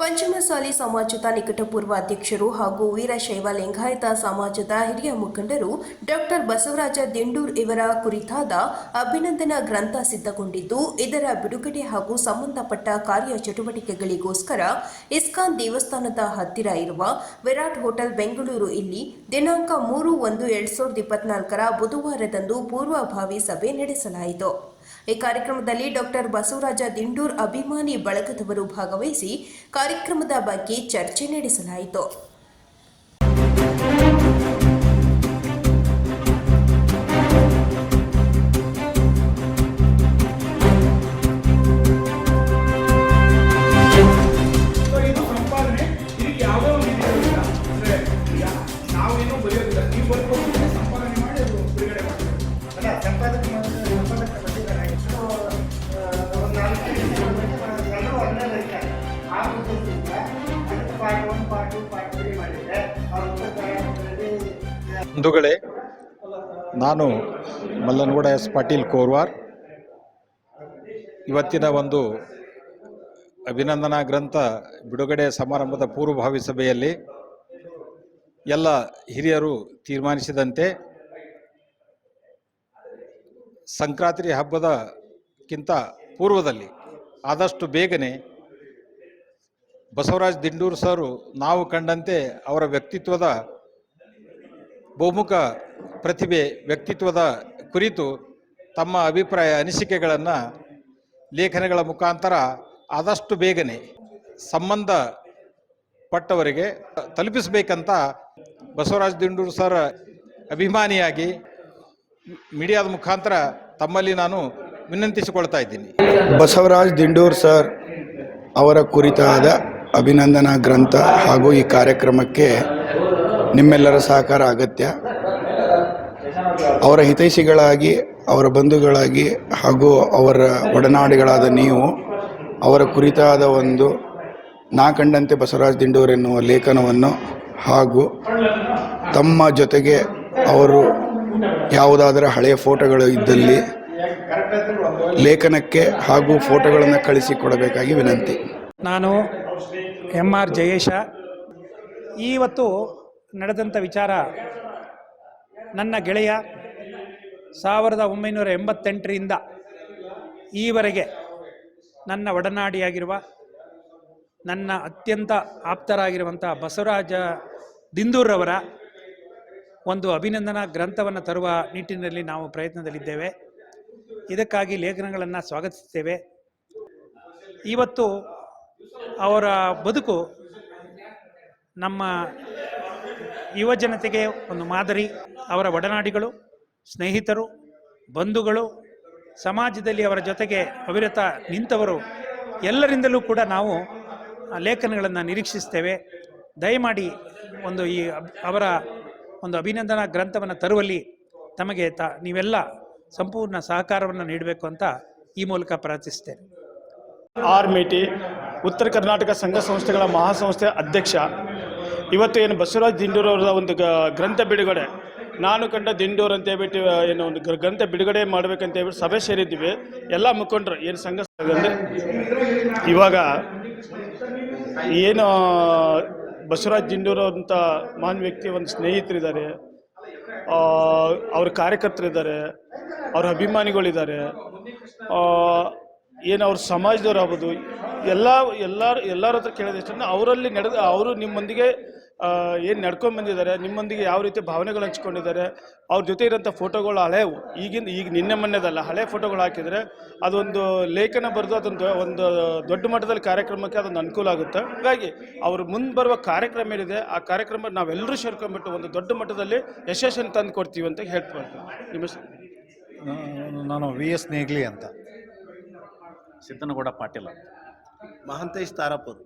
ಪಂಚಮಸಾಲಿ ಸಮಾಜದ ನಿಕಟಪೂರ್ವ ಅಧ್ಯಕ್ಷರು ಹಾಗೂ ವೀರಶೈವ ಲಿಂಗಾಯತ ಸಮಾಜದ ಹಿರಿಯ ಮುಖಂಡರು ಡಾಕ್ಟರ್ ಬಸವರಾಜ ದಿಂಡೂರ್ ಇವರ ಕುರಿತಾದ ಅಭಿನಂದನಾ ಗ್ರಂಥ ಸಿದ್ಧಗೊಂಡಿದ್ದು, ಇದರ ಬಿಡುಗಡೆ ಹಾಗೂ ಸಂಬಂಧಪಟ್ಟ ಕಾರ್ಯ ಚಟುವಟಿಕೆಗಳಿಗೋಸ್ಕರ ಇಸ್ಕಾನ್ ದೇವಸ್ಥಾನದ ಹತ್ತಿರ ಇರುವ ವಿರಾಟ್ ಹೋಟೆಲ್ ಬೆಂಗಳೂರು ಇಲ್ಲಿ ದಿನಾಂಕ ಮೂರು ಒಂದು ಎರಡ್ ಸಾವಿರದ ಇಪ್ಪತ್ನಾಲ್ಕರ ಬುಧವಾರದಂದು ಪೂರ್ವಭಾವಿ ಸಭೆ ನಡೆಸಲಾಯಿತು. ಈ ಕಾರ್ಯಕ್ರಮದಲ್ಲಿ ಡಾಕ್ಟರ್ ಬಸವರಾಜ ದಿಂಡೂರ್ ಅಭಿಮಾನಿ ಬಳಗದವರು ಭಾಗವಹಿಸಿ ಕಾರ್ಯಕ್ರಮದ ಬಗ್ಗೆ ಚರ್ಚೆ ನಡೆಸಲಾಯಿತು. ಬಂಧುಗಳೇ, ನಾನು ಮಲ್ಲನಗೌಡ ಎಸ್ ಪಾಟೀಲ್ ಕೋರ್ವಾರ್. ಇವತ್ತಿನ ಒಂದು ಅಭಿನಂದನಾ ಗ್ರಂಥ ಬಿಡುಗಡೆ ಸಮಾರಂಭದ ಪೂರ್ವಭಾವಿ ಸಭೆಯಲ್ಲಿ ಎಲ್ಲ ಹಿರಿಯರು ತೀರ್ಮಾನಿಸಿದಂತೆ ಸಂಕ್ರಾಂತಿ ಹಬ್ಬದಕ್ಕಿಂತ ಪೂರ್ವದಲ್ಲಿ ಆದಷ್ಟು ಬೇಗನೆ ಬಸವರಾಜ್ ದಿಂಡೂರು ಸರ್ ನಾವು ಕಂಡಂತೆ ಅವರ ವ್ಯಕ್ತಿತ್ವದ ಬಹುಮುಖ ಪ್ರತಿಭೆ, ವ್ಯಕ್ತಿತ್ವದ ಕುರಿತು ತಮ್ಮ ಅಭಿಪ್ರಾಯ, ಅನಿಸಿಕೆಗಳನ್ನು ಲೇಖನಗಳ ಮುಖಾಂತರ ಆದಷ್ಟು ಬೇಗನೆ ಸಂಬಂಧ ಪಟ್ಟವರಿಗೆ ತಲುಪಿಸಬೇಕಂತ ಬಸವರಾಜ ದಿಂಡೂರು ಸರ್ ಅಭಿಮಾನಿಯಾಗಿ ಮೀಡಿಯಾದ ಮುಖಾಂತರ ತಮ್ಮಲ್ಲಿ ನಾನು ವಿನಂತಿಸಿಕೊಳ್ತಾ ಇದ್ದೀನಿ. ಬಸವರಾಜ್ ದಿಂಡೂರ್ ಸರ್ ಅವರ ಕುರಿತಾದ ಅಭಿನಂದನಾ ಗ್ರಂಥ ಹಾಗೂ ಈ ಕಾರ್ಯಕ್ರಮಕ್ಕೆ ನಿಮ್ಮೆಲ್ಲರ ಸಹಕಾರ ಅಗತ್ಯ. ಅವರ ಹಿತೈಷಿಗಳಾಗಿ, ಅವರ ಬಂಧುಗಳಾಗಿ ಹಾಗೂ ಅವರ ಒಡನಾಡಿಗಳಾದ ನೀವು, ಅವರ ಕುರಿತಾದ ಒಂದು ನಾ ಕಂಡಂತೆ ಬಸವರಾಜ್ ದಿಂಡೂರ್ ಎನ್ನುವ ಲೇಖನವನ್ನು ಹಾಗೂ ತಮ್ಮ ಜೊತೆಗೆ ಅವರು ಯಾವುದಾದರೂ ಹಳೆಯ ಫೋಟೋಗಳು ಇದ್ದಲ್ಲಿ ಲೇಖನಕ್ಕೆ ಹಾಗೂ ಫೋಟೋಗಳನ್ನು ಕಳಿಸಿಕೊಡಬೇಕಾಗಿ ವಿನಂತಿ. ನಾನು ಎಂ ಆರ್ ಜಯೇಶ. ಇವತ್ತು ನಡೆದಂಥ ವಿಚಾರ ನನ್ನ ಗೆಳೆಯ ಸಾವಿರದ ಒಂಬೈನೂರ ಎಂಬತ್ತೆಂಟರಿಂದ ಈವರೆಗೆ ನನ್ನ ಒಡನಾಡಿಯಾಗಿರುವ, ನನ್ನ ಅತ್ಯಂತ ಆಪ್ತರಾಗಿರುವಂಥ ಬಸವರಾಜ ದಿಂದೂರವರ ಒಂದು ಅಭಿನಂದನಾ ಗ್ರಂಥವನ್ನು ತರುವ ನಿಟ್ಟಿನಲ್ಲಿ ನಾವು ಪ್ರಯತ್ನದಲ್ಲಿದ್ದೇವೆ. ಇದಕ್ಕಾಗಿ ಲೇಖನಗಳನ್ನು ಸ್ವಾಗತಿಸುತ್ತೇವೆ. ಇವತ್ತು ಅವರ ಬದುಕು ನಮ್ಮ ಯುವ ಜನತೆಗೆ ಒಂದು ಮಾದರಿ. ಅವರ ಒಡನಾಡಿಗಳು, ಸ್ನೇಹಿತರು, ಬಂಧುಗಳು, ಸಮಾಜದಲ್ಲಿ ಅವರ ಜೊತೆಗೆ ಅವಿರತ ನಿಂತವರು ಎಲ್ಲರಿಂದಲೂ ಕೂಡ ನಾವು ಲೇಖನಗಳನ್ನು ನಿರೀಕ್ಷಿಸ್ತೇವೆ. ದಯಮಾಡಿ ಒಂದು ಈ ಅವರ ಒಂದು ಅಭಿನಂದನಾ ಗ್ರಂಥವನ್ನು ತರುವಲ್ಲಿ ತಮಗೆ ತ, ನೀವೆಲ್ಲ ಸಂಪೂರ್ಣ ಸಹಕಾರವನ್ನು ನೀಡಬೇಕು ಅಂತ ಈ ಮೂಲಕ ಪ್ರಾರ್ಥಿಸ್ತೇನೆ. ಆರ್ ಮೇಟಿ ಉತ್ತರ ಕರ್ನಾಟಕ ಸಂಘ ಸಂಸ್ಥೆಗಳ ಮಹಾಸಂಸ್ಥೆ ಅಧ್ಯಕ್ಷ ಇವತ್ತು ಏನು ಬಸವರಾಜ್ ದಿಂಡೂರು ಅವರ ಒಂದು ಗ್ರಂಥ ಬಿಡುಗಡೆ. ನಾನು ಕಂಡ ದಿಂಡೂರು ಅಂತ ಹೇಳ್ಬಿಟ್ಟು ಏನು ಒಂದು ಗ್ರ- ಗ್ರಂಥ ಬಿಡುಗಡೆ ಮಾಡ್ಬೇಕಂತ ಹೇಳ್ಬಿಟ್ಟು ಸಭೆ ಸೇರಿದ್ದೀವಿ. ಎಲ್ಲ ಮುಖಂಡರು, ಏನು ಸಂಘ ಅಂದರೆ, ಇವಾಗ ಏನು, ಬಸವರಾಜ್ ದಿಂಡೂರು ಅಂತ ಮಾನ್ಯ ವ್ಯಕ್ತಿ ಒಂದು ಸ್ನೇಹಿತರಿದ್ದಾರೆ. ಅವ್ರ ಕಾರ್ಯಕರ್ತರಿದ್ದಾರೆ. ಅವ್ರ ಅಭಿಮಾನಿಗಳಿದ್ದಾರೆ. ಏನು ಅವ್ರ ಸಮಾಜದವ್ರು ಆಗ್ಬೋದು ಎಲ್ಲ, ಎಲ್ಲರ ಎಲ್ಲರ ಹತ್ರ ಕೇಳೋದಿಷ್ಟನ್ನು ಅವರಲ್ಲಿ ನಡೆದ, ಅವರು ನಿಮ್ಮೊಂದಿಗೆ ಏನು ನಡ್ಕೊಂಡು ಬಂದಿದ್ದಾರೆ ನಿಮ್ಮೊಂದಿಗೆ ಯಾವ ರೀತಿ ಭಾವನೆಗಳು ಹಂಚ್ಕೊಂಡಿದ್ದಾರೆ ಅವ್ರ ಜೊತೆ ಇರೋಂಥ ಫೋಟೋಗಳು ಹಳೆವು ಈಗಿನ ಈಗ ನಿನ್ನೆ ಮೊನ್ನೆದಲ್ಲ ಹಳೆ ಫೋಟೋಗಳು ಹಾಕಿದರೆ ಅದೊಂದು ಲೇಖನ ಬರೆದು ಅದೊಂದು ಒಂದು ದೊಡ್ಡ ಮಟ್ಟದಲ್ಲಿ ಕಾರ್ಯಕ್ರಮಕ್ಕೆ ಅದೊಂದು ಅನುಕೂಲ ಆಗುತ್ತೆ. ಹಾಗಾಗಿ ಅವ್ರ ಮುಂದೆ ಬರುವ ಕಾರ್ಯಕ್ರಮ ಏನಿದೆ ಆ ಕಾರ್ಯಕ್ರಮ ನಾವೆಲ್ಲರೂ ಸೇರ್ಕೊಂಡ್ಬಿಟ್ಟು ಒಂದು ದೊಡ್ಡ ಮಟ್ಟದಲ್ಲಿ ಯಶಸ್ಸನ್ನು ತಂದು ಕೊಡ್ತೀವಿ ಅಂತ ಹೇಳ್ಬೋದು ನಿಮ್ಮ ನಾನು ವಿ ಎಸ್ ನೇಗ್ಲಿ ಅಂತ. ಸಿದ್ದನಗೌಡ ಪಾಟೀಲ್ ಮಹಂತೇಶ್ ತಾರಾಪುರ್.